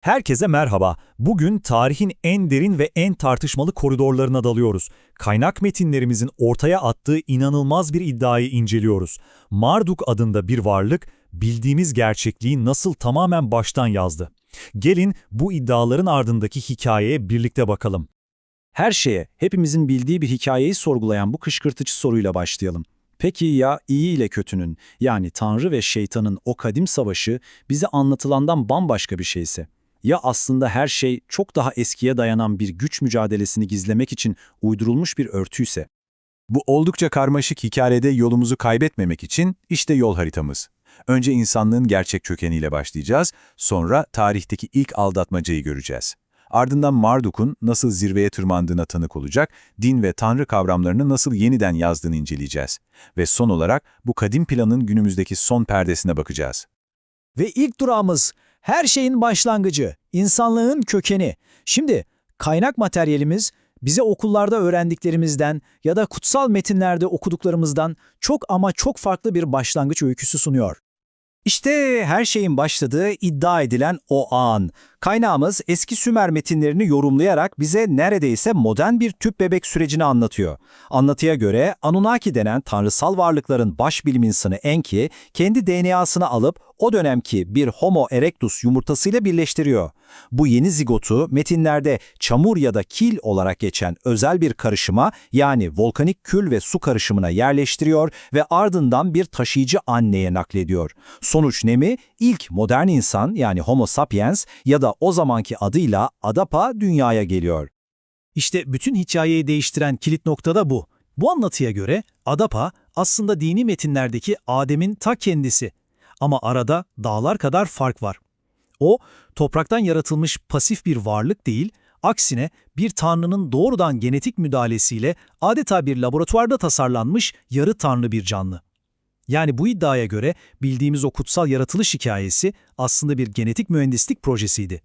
Herkese merhaba. Bugün tarihin en derin ve en tartışmalı koridorlarına dalıyoruz. Kaynak metinlerimizin ortaya attığı inanılmaz bir iddiayı inceliyoruz. Marduk adında bir varlık, bildiğimiz gerçekliği nasıl tamamen baştan yazdı. Gelin bu iddiaların ardındaki hikayeye birlikte bakalım. Her şeye, hepimizin bildiği bir hikayeyi sorgulayan bu kışkırtıcı soruyla başlayalım. Peki ya iyi ile kötünün, yani Tanrı ve şeytanın o kadim savaşı bize anlatılandan bambaşka bir şeyse? Ya aslında her şey çok daha eskiye dayanan bir güç mücadelesini gizlemek için uydurulmuş bir örtüyse? Bu oldukça karmaşık hikayede yolumuzu kaybetmemek için işte yol haritamız. Önce insanlığın gerçek kökeniyle başlayacağız, sonra tarihteki ilk aldatmacayı göreceğiz. Ardından Marduk'un nasıl zirveye tırmandığına tanık olacak, din ve tanrı kavramlarını nasıl yeniden yazdığını inceleyeceğiz. Ve son olarak bu kadim planın günümüzdeki son perdesine bakacağız. Ve ilk durağımız her şeyin başlangıcı, insanlığın kökeni. Şimdi kaynak materyalimiz bize okullarda öğrendiklerimizden ya da kutsal metinlerde okuduklarımızdan çok ama çok farklı bir başlangıç öyküsü sunuyor. İşte her şeyin başladığı iddia edilen o an. Kaynağımız eski Sümer metinlerini yorumlayarak bize neredeyse modern bir tüp bebek sürecini anlatıyor. Anlatıya göre Anunnaki denen tanrısal varlıkların baş bilim insanı Enki, kendi DNA'sını alıp o dönemki bir Homo erectus yumurtasıyla birleştiriyor. Bu yeni zigotu metinlerde çamur ya da kil olarak geçen özel bir karışıma yani volkanik kül ve su karışımına yerleştiriyor ve ardından bir taşıyıcı anneye naklediyor. Sonuç ne mi? İlk modern insan yani Homo sapiens ya da o zamanki adıyla Adapa dünyaya geliyor. İşte bütün hikayeyi değiştiren kilit nokta da bu. Bu anlatıya göre Adapa aslında dini metinlerdeki Adem'in ta kendisi. Ama arada dağlar kadar fark var. O, topraktan yaratılmış pasif bir varlık değil, aksine bir tanrının doğrudan genetik müdahalesiyle adeta bir laboratuvarda tasarlanmış yarı tanrı bir canlı. Yani bu iddiaya göre bildiğimiz o kutsal yaratılış hikayesi aslında bir genetik mühendislik projesiydi.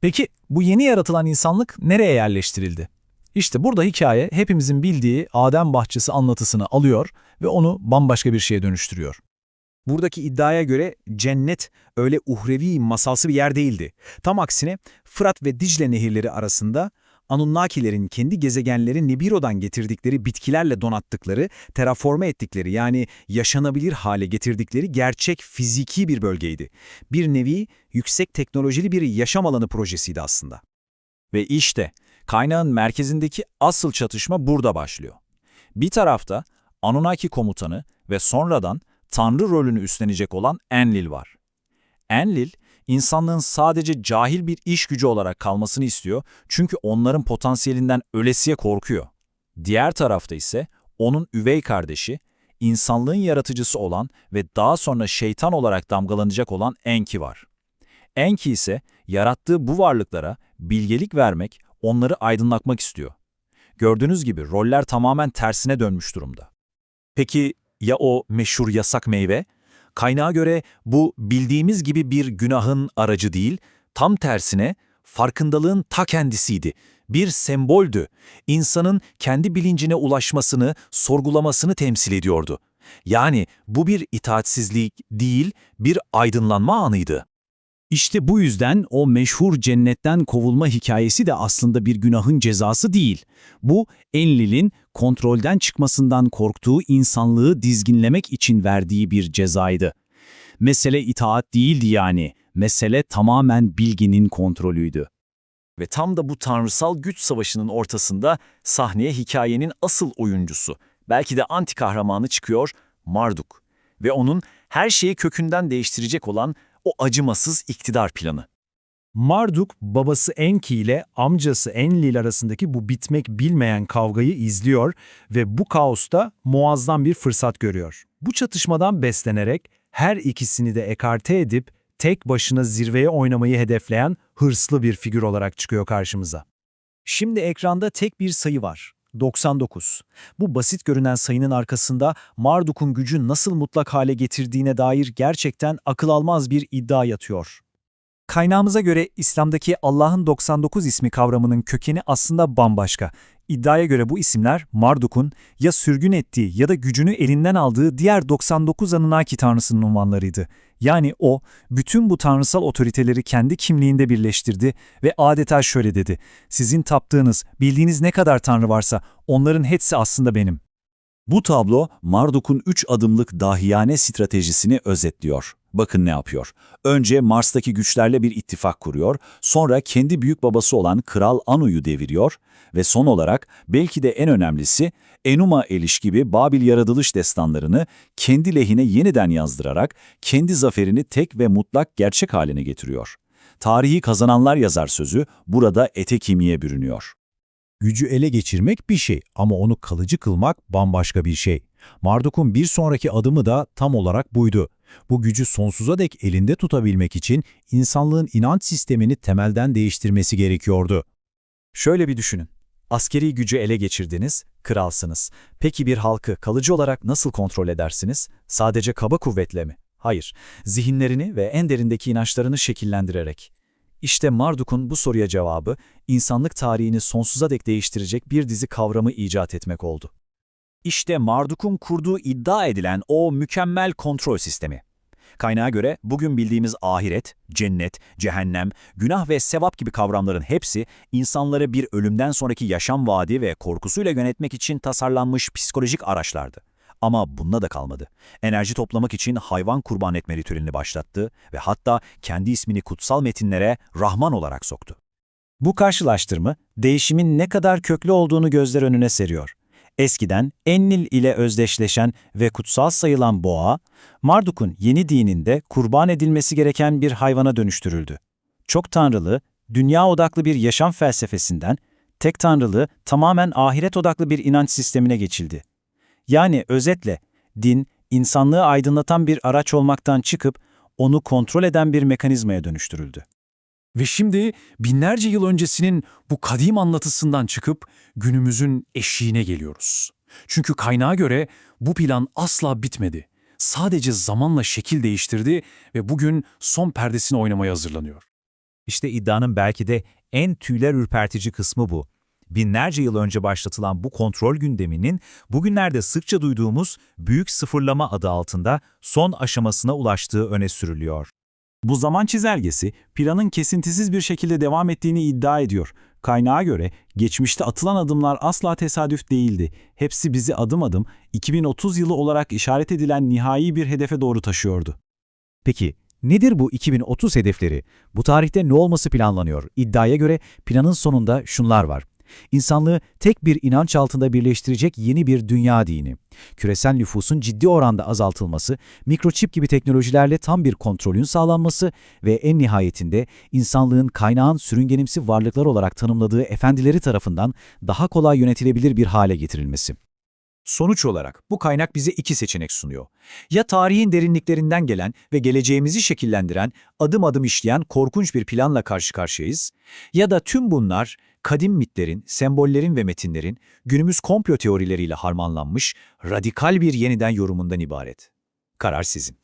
Peki bu yeni yaratılan insanlık nereye yerleştirildi? İşte burada hikaye hepimizin bildiği Adem bahçesi anlatısını alıyor ve onu bambaşka bir şeye dönüştürüyor. Buradaki iddiaya göre cennet öyle uhrevi, masalsı bir yer değildi. Tam aksine Fırat ve Dicle nehirleri arasında Anunnakilerin kendi gezegenleri Nibiru'dan getirdikleri bitkilerle donattıkları, terraforme ettikleri yani yaşanabilir hale getirdikleri gerçek fiziki bir bölgeydi. Bir nevi yüksek teknolojili bir yaşam alanı projesiydi aslında. Ve işte kaynağın merkezindeki asıl çatışma burada başlıyor. Bir tarafta Anunnaki komutanı ve sonradan Tanrı rolünü üstlenecek olan Enlil var. Enlil, insanlığın sadece cahil bir iş gücü olarak kalmasını istiyor çünkü onların potansiyelinden ölesiye korkuyor. Diğer tarafta ise onun üvey kardeşi, insanlığın yaratıcısı olan ve daha sonra şeytan olarak damgalanacak olan Enki var. Enki ise yarattığı bu varlıklara bilgelik vermek, onları aydınlatmak istiyor. Gördüğünüz gibi roller tamamen tersine dönmüş durumda. Peki ya o meşhur yasak meyve? Kaynağa göre bu bildiğimiz gibi bir günahın aracı değil, tam tersine farkındalığın ta kendisiydi. Bir semboldü. İnsanın kendi bilincine ulaşmasını, sorgulamasını temsil ediyordu. Yani bu bir itaatsizlik değil, bir aydınlanma anıydı. İşte bu yüzden o meşhur cennetten kovulma hikayesi de aslında bir günahın cezası değil. Bu Enlil'in kontrolden çıkmasından korktuğu insanlığı dizginlemek için verdiği bir cezaydı. Mesele itaat değildi yani, mesele tamamen bilginin kontrolüydü. Ve tam da bu tanrısal güç savaşının ortasında sahneye hikayenin asıl oyuncusu, belki de anti kahramanı çıkıyor Marduk. Ve onun her şeyi kökünden değiştirecek olan o acımasız iktidar planı. Marduk, babası Enki ile amcası Enlil arasındaki bu bitmek bilmeyen kavgayı izliyor ve bu kaosta muazzam bir fırsat görüyor. Bu çatışmadan beslenerek her ikisini de ekarte edip tek başına zirveye oynamayı hedefleyen hırslı bir figür olarak çıkıyor karşımıza. Şimdi ekranda tek bir sayı var. 99. Bu basit görünen sayının arkasında Marduk'un gücü nasıl mutlak hale getirdiğine dair gerçekten akıl almaz bir iddia yatıyor. Kaynağımıza göre İslam'daki Allah'ın 99 ismi kavramının kökeni aslında bambaşka. İddiaya göre bu isimler Marduk'un ya sürgün ettiği ya da gücünü elinden aldığı diğer 99 Anunnaki tanrısının unvanlarıydı. Yani o, bütün bu tanrısal otoriteleri kendi kimliğinde birleştirdi ve adeta şöyle dedi. Sizin taptığınız, bildiğiniz ne kadar tanrı varsa onların hepsi aslında benim. Bu tablo Marduk'un 3 adımlık dahiyane stratejisini özetliyor. Bakın ne yapıyor. Önce Mars'taki güçlerle bir ittifak kuruyor, sonra kendi büyük babası olan Kral Anu'yu deviriyor ve son olarak belki de en önemlisi Enuma Eliş gibi Babil yaratılış destanlarını kendi lehine yeniden yazdırarak kendi zaferini tek ve mutlak gerçek haline getiriyor. Tarihi kazananlar yazar sözü burada ete kemiğe bürünüyor. Gücü ele geçirmek bir şey ama onu kalıcı kılmak bambaşka bir şey. Marduk'un bir sonraki adımı da tam olarak buydu. Bu gücü sonsuza dek elinde tutabilmek için insanlığın inanç sistemini temelden değiştirmesi gerekiyordu. Şöyle bir düşünün. Askeri gücü ele geçirdiniz, kralsınız. Peki bir halkı kalıcı olarak nasıl kontrol edersiniz? Sadece kaba kuvvetle mi? Hayır, zihinlerini ve en derindeki inançlarını şekillendirerek. İşte Marduk'un bu soruya cevabı, insanlık tarihini sonsuza dek değiştirecek bir dizi kavramı icat etmek oldu. İşte Marduk'un kurduğu iddia edilen o mükemmel kontrol sistemi. Kaynağa göre bugün bildiğimiz ahiret, cennet, cehennem, günah ve sevap gibi kavramların hepsi insanları bir ölümden sonraki yaşam vaadi ve korkusuyla yönetmek için tasarlanmış psikolojik araçlardı. Ama bununla da kalmadı. Enerji toplamak için hayvan kurban etme ritüelini başlattı ve hatta kendi ismini kutsal metinlere Rahman olarak soktu. Bu karşılaştırma, değişimin ne kadar köklü olduğunu gözler önüne seriyor. Eskiden Ennil ile özdeşleşen ve kutsal sayılan boğa, Marduk'un yeni dininde kurban edilmesi gereken bir hayvana dönüştürüldü. Çok tanrılı, dünya odaklı bir yaşam felsefesinden, tek tanrılı, tamamen ahiret odaklı bir inanç sistemine geçildi. Yani özetle, din, insanlığı aydınlatan bir araç olmaktan çıkıp, onu kontrol eden bir mekanizmaya dönüştürüldü. Ve şimdi binlerce yıl öncesinin bu kadim anlatısından çıkıp günümüzün eşiğine geliyoruz. Çünkü kaynağa göre bu plan asla bitmedi. Sadece zamanla şekil değiştirdi ve bugün son perdesini oynamaya hazırlanıyor. İşte iddianın belki de en tüyler ürpertici kısmı bu. Binlerce yıl önce başlatılan bu kontrol gündeminin bugünlerde sıkça duyduğumuz büyük sıfırlama adı altında son aşamasına ulaştığı öne sürülüyor. Bu zaman çizelgesi planın kesintisiz bir şekilde devam ettiğini iddia ediyor. Kaynağa göre geçmişte atılan adımlar asla tesadüf değildi. Hepsi bizi adım adım 2030 yılı olarak işaret edilen nihai bir hedefe doğru taşıyordu. Peki nedir bu 2030 hedefleri? Bu tarihte ne olması planlanıyor? İddiaya göre planın sonunda şunlar var. İnsanlığı tek bir inanç altında birleştirecek yeni bir dünya dini. Küresel nüfusun ciddi oranda azaltılması, mikroçip gibi teknolojilerle tam bir kontrolün sağlanması ve en nihayetinde insanlığın kaynağın sürüngenimsi varlıklar olarak tanımladığı efendileri tarafından daha kolay yönetilebilir bir hale getirilmesi. Sonuç olarak bu kaynak bize iki seçenek sunuyor. Ya tarihin derinliklerinden gelen ve geleceğimizi şekillendiren, adım adım işleyen korkunç bir planla karşı karşıyayız, ya da tüm bunlar kadim mitlerin, sembollerin ve metinlerin günümüz komplo teorileriyle harmanlanmış radikal bir yeniden yorumundan ibaret. Karar sizin.